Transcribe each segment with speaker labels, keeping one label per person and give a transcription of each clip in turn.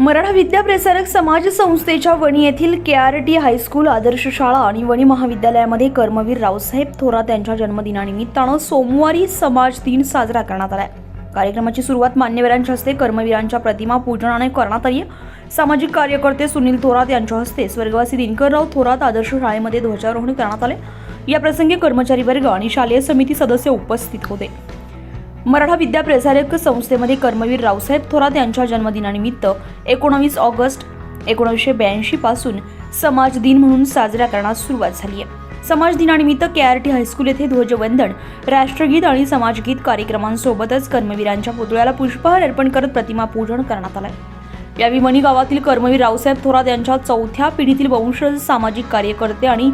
Speaker 1: मराठा विद्याप्रसारक समाज संस्थेच्या वणी येथील K R T high school आदर्श शाळा आणि वणी महाविद्यालयामध्ये कर्मवीर रावसाहेब थोरात यांच्या जन्मदिनानिमित्तानं सोमवारी समाज दिन साजरा करण्यात आला कार्यक्रमाची सुरुवात मान्यवरांच्या हस्ते कर्मवीरांच्या प्रतिमा पूजनाने करण्यात आली सामाजिक कार्यकर्ते सुनील थोरात यांच्या हस्ते स्वर्गवासी दिनकरराव थोरात आदर्श शाळेमध्ये ध्वजारोहण करण्यात आले. या प्रसंगी कर्मचारी वर्ग आणि शालेय समिती सदस्य उपस्थित होते. मराठा विद्याप्रसारक संस्थेमध्ये कर्मवीर रावसाहेब थोरात यांच्या जन्मदिनानिमित्त एकोणावीस ऑगस्ट एकोणीसशे ब्याऐंशी पासून समाज दिन म्हणून साजरा करण्यास सुरुवात झाली आहे. समाज दिनानिमित्त के आर टी हायस्कूल येथे ध्वजवंदन राष्ट्रगीत आणि समाजगीत कार्यक्रमांसोबतच कर्मवीरांच्या पुतळ्याला पुष्पहार अर्पण करत प्रतिमा पूजन करण्यात आलंय. या विमनी गावातील कर्मवीर रावसाहेब थोरात यांच्या चौथ्या पिढीतील वंशज सामाजिक कार्यकर्ते आणि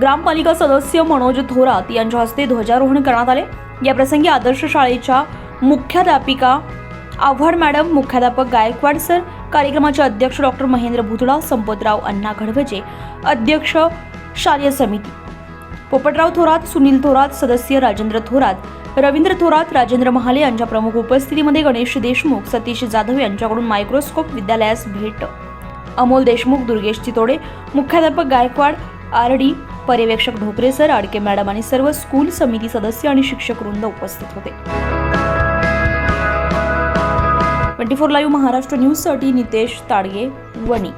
Speaker 1: ग्रामपालिका सदस्य मनोज थोरात यांच्या हस्ते ध्वजारोहण करण्यात आले. याप्रसंगी आदर्श शाळेच्या मुख्याध्यापिका आव्हाड मॅडम मुख्याध्यापक गायकवाड सर कार्यक्रमाचे अध्यक्ष डॉक्टर महेंद्र भुतडा संपतराव अण्णा घडवजे अध्यक्ष शालेय समिती. पोपटराव थोरात सुनील थोरात सदस्य राजेंद्र थोरात रवींद्र थोरात राजेंद्र महाले यांच्या प्रमुख उपस्थितीमध्ये गणेश देशमुख सतीश जाधव यांच्याकडून मायक्रोस्कोप विद्यालयास भेट. अमोल देशमुख दुर्गेश चितोडे मुख्याध्यापक गायकवाड आर डी पर्यवेक्षक ढोकरे सर आडके मॅडम आणि सर्व स्कूल समिती सदस्य आणि शिक्षक वृंद उपस्थित होते. ट्वेंटी फोर लाईव्ह महाराष्ट्र न्यूजसाठी नितेश ताडगे वणी.